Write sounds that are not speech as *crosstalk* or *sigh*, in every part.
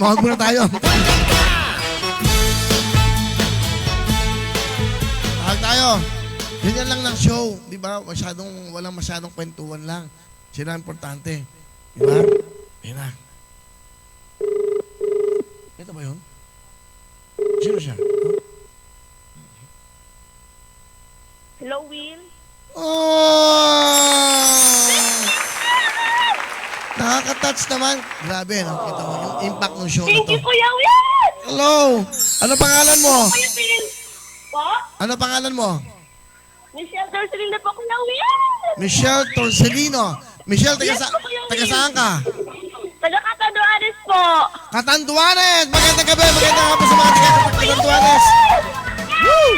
tumawag muna tayo. Tawag tayo. Ganyan lang ng show, di ba? Masyadong, walang masyadong kwentuhan lang. Sila importante. Di ba? Ayun na. Ito ba yun? Sino siya? Hello, Will. Oh! Nakaka-touch naman. Grabe, no? Kita mo impact ng show na Thank to. you, Kuya Will! Hello! Ano pangalan mo? Kuya Will! Po? Ano pangalan mo? Michelle Dorcelin na po, Kuya Will! Michelle Torcelino. Michelle, taga, sa, taga saan ka? Taga Cataduanes po! Katanduanes! Magandang gabi! Magandang gabi sa mga taga Katanduanes! Woo!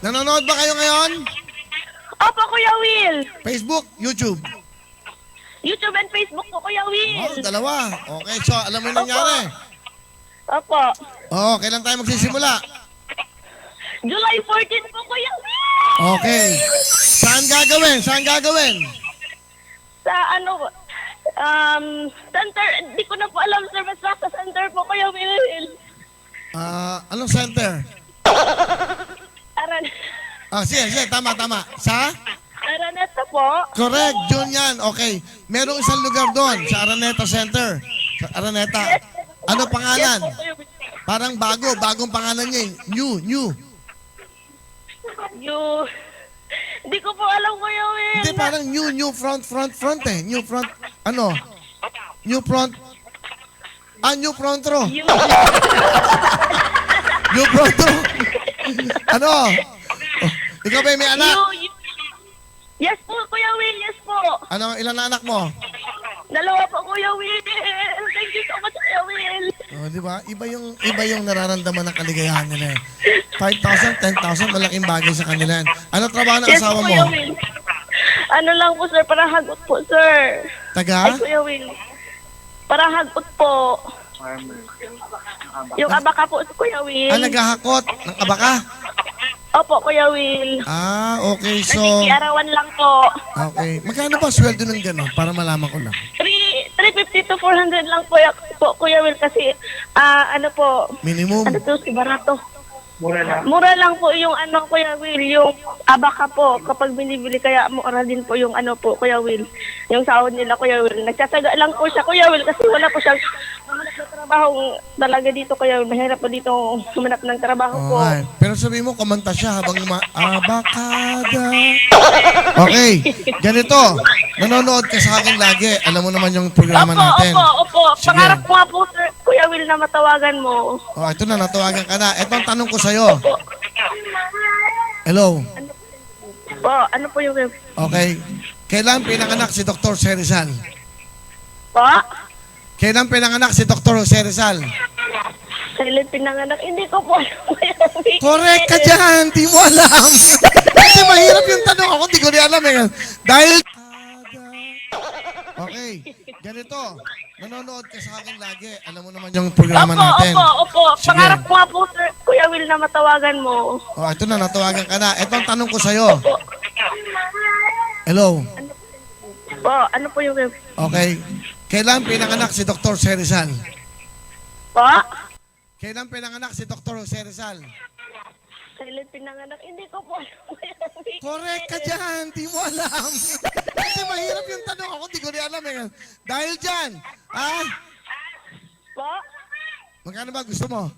Nanonood ba kayo ngayon? Opo, Kuya Will! Facebook, YouTube? YouTube and Facebook po, Kuya Oh, Will! dalawa. Okay, so alam mo yung nangyari. Opo. Oo, kailan tayo magsisimula? July 14 po, Kuya Will! Okay. Saan gagawin? Saan gagawin? Sa ano, um, center, di ko na po alam, sir, basta sa center po, Kuya Will. Ah, anong center? Aran, Ah, sige, sige, tama, tama. Sa? Araneta po. Correct, June yan. Okay. Merong isang lugar doon, sa Araneta Center. Sa Araneta. Ano pangalan? Parang bago, bagong pangalan niya. eh. New, new. You, di ko po alam, Kuya Will. Hindi, parang new, new front, front, front eh. New front, ano? New front. Ah, new front row. New front row. ano? Oh, ikaw ba may anak? you, yes po, Kuya Will, yes po. Ano, ilan na anak mo? Dalawa po, Kuya Will. Thank you so much, Kuya Will. Oh, di ba? Iba yung iba yung nararamdaman ng kaligayahan nila. eh. 5,000, 10,000 malaking bagay sa kanila. yan. Ano trabaho ng Yes asawa po, mo? Kuya Will. Ano lang po, sir, para hagot po, sir. Ay, Taga? Kuya Will. Para hagot po. Yung abaka po, Kuya Will. Ah, naghahakot ng abaka? Opo, Kuya Will. Ah, okay. So, Nakikiarawan lang po. okay. Magkano ba sweldo ng gano'n? Para malaman ko lang. 3, 350 to 400 lang po, po Kuya Will, kasi, ah, ano po, Minimum. ano to, si Barato. Mura lang. Mura lang po yung ano, Kuya Will, yung abaka po. Kapag binibili, kaya mura din po yung ano po, Kuya Will. Yung sahod nila, Kuya Will. Nagsasaga lang po siya, Kuya Will, kasi wala po siyang trabaho talaga dito, Will. Mahirap po dito humanap ng trabaho po. Okay. Pero sabi mo, kumanta siya habang uma... Abakada. Okay. Ganito. Nanonood ka sa akin lagi. Alam mo naman yung programa Opo, natin. opo, opo. Sige. Pangarap ko nga po, sir, Kuya Will, na matawagan mo. Oh, ito na, natawagan ka na. Ito ang tanong ko sa'yo. Hello. Po, ano po yung... Okay. Kailan pinanganak si Dr. Serizal? Po? Kailan pinanganak si Dr. Serizal? Silent pinanganak. Hindi ko po alam. Correct ka dyan! Di mo alam! Kasi mahirap yung tanong ako, di ko rin alam eh. Dahil... Okay, ganito. Nanonood ka sa akin lagi. Alam mo naman yung programa Opo, natin. opo, opo. Sige. Pangarap ko nga po, sir, Kuya Will, na matawagan mo. Oh, ito na, natawagan ka na. Ito ang tanong ko sa'yo. Hello. Po, ano po yung... Okay. Kailan pinanganak si Dr. Serizal? Po? Kailan pinanganak si Dr. Serizal? Silent pinanganak. Hindi ko po alam. Correct ka dyan! Di mo alam! Kasi mahirap yung tanong ako, di ko rin alam eh. Dahil dyan, ah, Po? magkano ba gusto mo?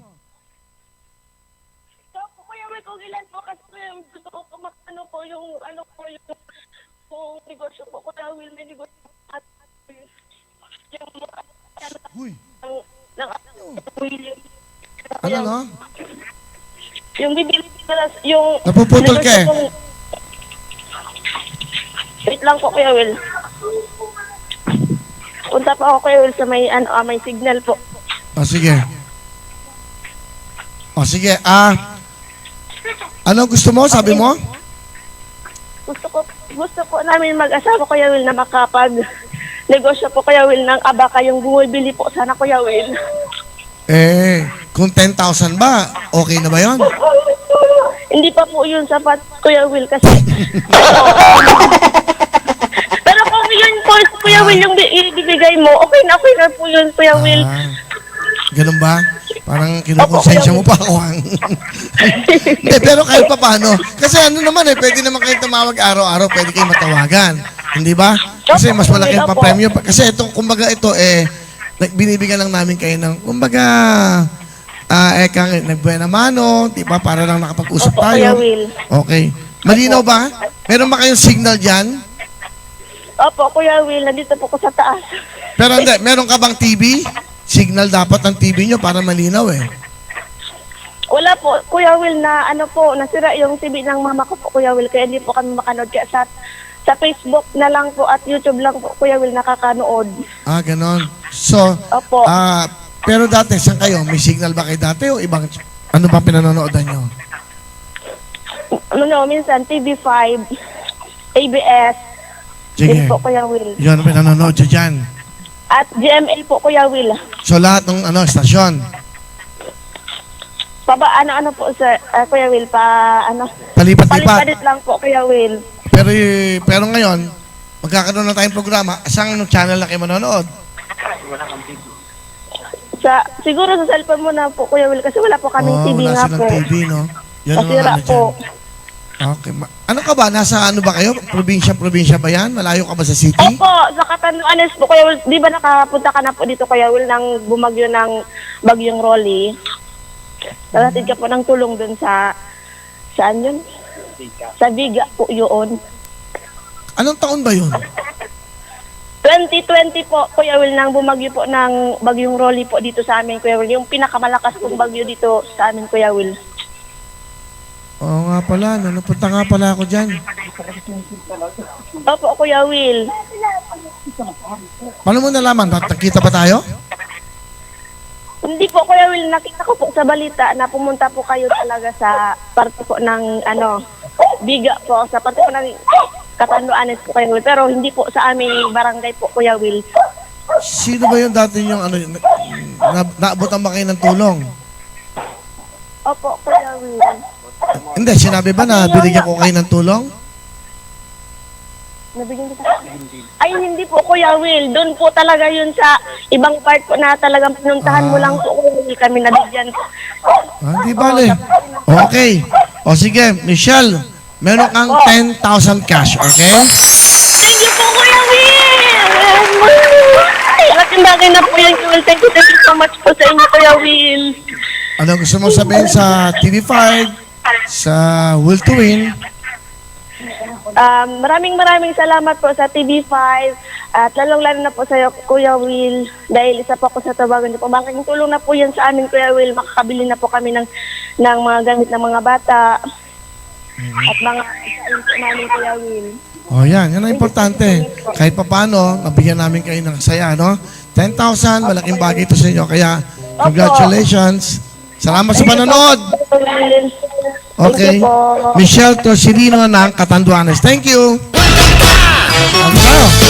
So, po, Kuya Will, kung ilan po kasi gusto ko po ano po yung, ano po yung, yung negosyo po, Kuya Will, may negosyo at yung, ano, Huy, ng, ng, William. ano no? Yung bibili nila, yung... Napuputol ka eh. Yung- Wait lang po, Kuya Will. Punta pa ako, Kuya Will, sa may, ano, ah, may signal po. O sige. O sige, ah, ano gusto mo, sabi mo? Gusto ko, gusto po namin mag-asawa, Kuya Will, na makapag negosyo po, Kuya Will, ng abaka yung bumibili po sana, Kuya Will. Eh, kung 10,000 ba, okay na ba yon? Hindi pa po yun sapat, Kuya Will, kasi... *laughs* Pero kung yun po, Kuya. Will, yung bi- ibibigay mo, okay na okay na po yun, Kuya Will. Ah, ganun ba? Parang kinukonsensya mo pa ako. ang- *laughs* Hindi, pero kahit pa paano. Kasi ano naman eh, pwede naman kayo tumawag araw-araw, pwede kayo matawagan. Hindi ba? Kasi mas malaki pa premyo. pa- Kasi itong, kumbaga ito eh, binibigyan lang namin kayo ng, kumbaga, ah, eh, kang nagbuena mano, di ba? Para lang nakapag-usap Opo, Kuya tayo. Will. Okay. Malinaw ba? Meron ba kayong signal dyan? Opo, Kuya Will, nandito po ko sa taas. Pero hindi, *laughs* meron ka bang TV? Signal dapat ang TV nyo para malinaw eh. Wala po, Kuya Will, na ano po, nasira yung TV ng mama ko po, Kuya Will, kaya hindi po kami makanood. Kaya sa, sa Facebook na lang po at YouTube lang po, Kuya Will, nakakanood. Ah, ganon. So, Opo. ah, pero dati, saan kayo? May signal ba kayo dati o ibang, ano ba pinanonoodan nyo? ano no, minsan TV5, ABS, Sige. din po, Kuya Will. Yun ang pinanonood nyo dyan. At GMA po, Kuya Will. So, lahat ng ano, stasyon. Paba, ano-ano po sa, ah, Kuya Will, pa, ano, Palipat-lipat. palit-palit lang po, Kuya Will. Pero, y- pero ngayon, magkakaroon na tayong programa. Saan channel na kayo manonood? Sa, siguro sa cellphone mo na po, Kuya Will, kasi wala po kaming Oh, TV wala nga silang po. TV, no? Yan ang Nasira ano po. dyan. Okay. Ma- Ano ka ba? Nasa ano ba kayo? Probinsya-probinsya ba yan? Malayo ka ba sa city? Opo, sa Catanduanes po, Kuya Will, di ba nakapunta ka na po dito, Kuya Will, ng bumagyo ng bagyong Rolly? Nalatid ka po ng tulong dun sa, saan yun? Sa Biga po yun. Anong taon ba yun? 2020 po, Kuya Will, nang bumagyo po ng bagyong Rolly po dito sa amin, Kuya Will. Yung pinakamalakas pong bagyo dito sa amin, Kuya Will. Oo nga pala, no? napunta nga pala ako dyan. Opo, Kuya Will. Paano mo nalaman? Nakita ba tayo? Hindi po, Kuya Will, nakita ko po sa balita na pumunta po kayo talaga sa parte po ng, ano, biga po, sa parte po ng Katanduanes po, Kuya Will. Pero hindi po sa aming barangay po, Kuya Will. Sino ba yung dati yung ano, na, na, naabutan ba kayo ng tulong? Opo, Kuya Will. Hindi, sinabi ba na binigyan ko kayo ng tulong? Nabigyan kita. Ay, hindi po, Kuya Will. Doon po talaga yun sa ibang part po na talagang pinuntahan mo Ah. lang po, Kuya Will. Kami nabigyan. Ah, di bale. Okay. O sige, Michelle, meron kang 10,000 cash, okay? Thank you po, Kuya Will! Ay, bagay na po yan, Kuya Will. Thank you, thank you so much po sa inyo, Kuya Will. Ano gusto mo sabihin sa TV5, sa Will to Win? Um, maraming maraming salamat po sa TV5 at lalong-lalo na po sa iyo, Kuya Will dahil isa po ako sa tawagan niyo po. Malaking tulong na po yan sa amin, Kuya Will. Makakabili na po kami ng, ng mga gamit ng mga bata at mga isain po namin, Kuya Will. O yan, yan ang importante. Kahit pa paano, nabigyan namin kayo ng saya, no? 10,000, malaking bagay ito sa inyo. Kaya, congratulations. Salamat sa panonood. Okay. Michelle Torsilino ng Catanduanes. Thank you. Ano?